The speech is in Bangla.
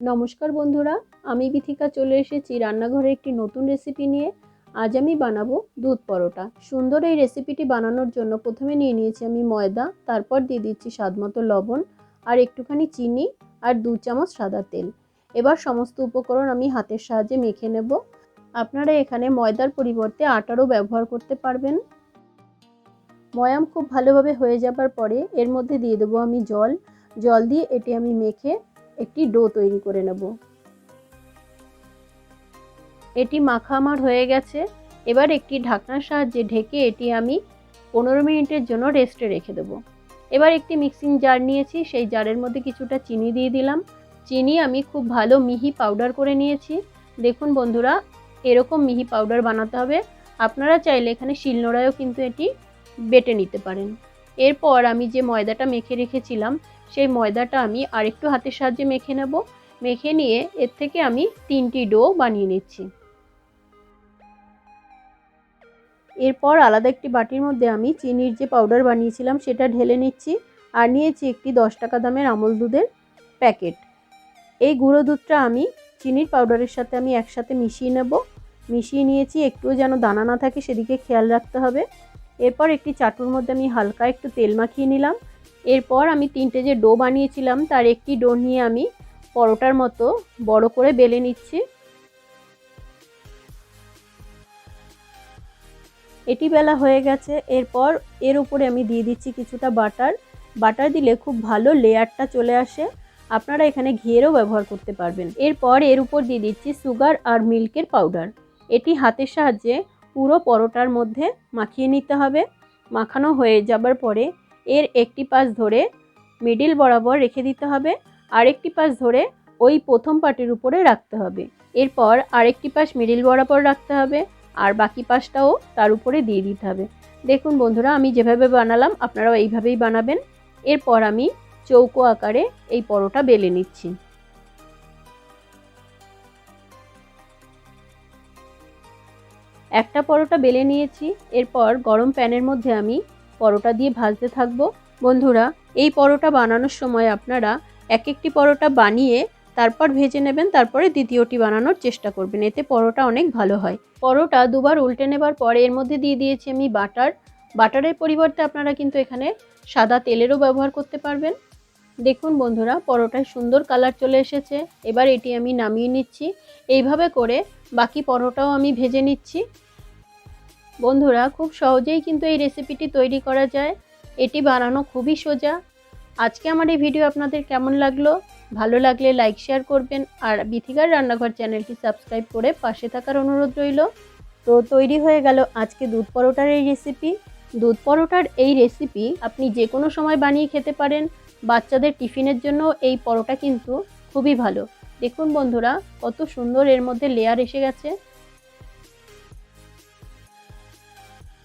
নমস্কার বন্ধুরা, আমি বিথিকা চলে এসেছি রান্নাঘরে একটি নতুন রেসিপি নিয়ে। আজ আমি বানাবো দুধ পরোটা। সুন্দর এই রেসিপিটি বানানোর জন্য প্রথমে নিয়ে নিয়েছি আমি ময়দা, তারপর দিয়ে দিচ্ছি স্বাদমতো লবণ আর একটুখানি চিনি আর দু চামচ সাদা তেল। এবার সমস্ত উপকরণ আমি হাতের সাহায্যে মেখে নেব। আপনারা এখানে ময়দার পরিবর্তে আটারও ব্যবহার করতে পারবেন। ময়াম খুব ভালোভাবে হয়ে যাবার পরে এর মধ্যে দিয়ে দেবো আমি জল। জল দিয়ে এটি আমি মেখে একটি ডো তৈরি করে নেব। এটি মাখা আমার হয়ে গেছে। এবার একটি ঢাকনার সাহায্যে ঢেকে এটি আমি পনেরো মিনিটের জন্য রেস্টে রেখে দেবো। এবার একটি মিক্সিং জার নিয়েছি, সেই জারের মধ্যে কিছুটা চিনি দিয়ে দিলাম। চিনি আমি খুব ভালো মিহি পাউডার করে নিয়েছি। দেখুন বন্ধুরা, এরকম মিহি পাউডার বানাতে হবে। আপনারা চাইলে এখানে শিলনোড়ায়ও কিন্তু এটি বেটে নিতে পারেন। এরপর আমি যে ময়দাটা মেখে রেখেছিলাম, সেই ময়দাটা আমি আরেকটু হাতের সাহায্যে মেখে নেব। মেখে নিয়ে এর থেকে আমি তিনটি ডো বানিয়ে নিচ্ছি। এরপর আলাদা একটি বাটির মধ্যে আমি চিনির যে পাউডার বানিয়েছিলাম, সেটা ঢেলে নিচ্ছি আর নিয়েছি একটি দশ টাকা দামের আমল দুধের প্যাকেট। এই গুঁড়ো দুধটা আমি চিনির পাউডারের সাথে আমি একসাথে মিশিয়ে নেব। মিশিয়ে নিয়েছি, একটুও যেন দানা না থাকে, সেদিকে খেয়াল রাখতে হবে। এরপর একটি চাটুর মধ্যে আমি হালকা একটু তেল মাখিয়ে নিলাম। এরপর আমি তিনটে যে ডো বানিয়েছিলাম, তার একটি ডো নিয়ে আমি পরোটার মতো বড় করে বেলে নিচ্ছি। এটি বেলা হয়ে গেছে। এরপর এর উপরে আমি দিয়ে দিচ্ছি কিছুটা বাটার। বাটার দিলে খুব ভালো লেয়ারটা চলে আসে। আপনারা এখানে ঘিয়েরও ব্যবহার করতে পারবেন। এরপর এর উপর দিয়ে দিচ্ছি সুগার আর মিল্কের পাউডার। এটি হাতের সাহায্যে পুরো পরোটার মধ্যে মাখিয়ে নিতে হবে। মাখানো হয়ে যাবার পরে এর একটি পাশ ধরে মিডিল বরাবর রেখে দিতে হবে। আরেকটি পাশ ধরে ওই প্রথম পাটির উপরে রাখতে হবে। এরপর আরেকটি পাশ মিডিল বরাবর রাখতে হবে আর বাকি পাশটাও তার উপরে দিয়ে দিতে হবে। দেখুন বন্ধুরা, আমি যেভাবে বানালাম আপনারাও এইভাবেই বানাবেন। এরপর আমি চৌকো আকারে এই পরোটা বেলে নিচ্ছি। একটা পরোটা বেলে নিয়েছি, এরপর গরম প্যানের মধ্যে আমি পরোটা দিয়ে ভাজতে থাকব। বন্ধুরা, এই পরোটা বানানোর সময় আপনারা এক একটি পরোটা বানিয়ে তারপর ভেজে নেবেন, তারপরে দ্বিতীয়টি বানানোর চেষ্টা করবেন। এতে পরোটা অনেক ভালো হয়। পরোটা দুবার উল্টে নেবার পরে এর মধ্যে দিয়ে দিয়েছি আমি বাটার। বাটারের পরিবর্তে আপনারা কিন্তু এখানে সাদা তেলেরও ব্যবহার করতে পারবেন। দেখুন বন্ধুরা, পরোটায় সুন্দর কালার চলে এসেছে। এবার এটি আমি নামিয়ে নিচ্ছি। এইভাবে করে বাকি পরোটাও আমি ভেজে নিচ্ছি। বন্ধুরা, খুব সহজেই কিন্তু এই রেসিপিটি তৈরি করা যায়। এটি বানানো খুবই সোজা। আজকে আমার এই ভিডিও আপনাদের কেমন লাগল? ভালো লাগলে লাইক শেয়ার করবেন আর বিথিকার রান্নাঘর চ্যানেলটি সাবস্ক্রাইব করে পাশে থাকার অনুরোধ রইল। তো তৈরি হয়ে গেল আজকে দুধ পরোটার এই রেসিপি দুধ পরোটার এই রেসিপি আপনি যে কোনো সময় বানিয়ে খেতে পারেন। বাচ্চাদের টিফিনের জন্য এই পরোটা কিন্তু খুবই ভালো। দেখুন বন্ধুরা, কত সুন্দর এর মধ্যে লেয়ার এসে গেছে।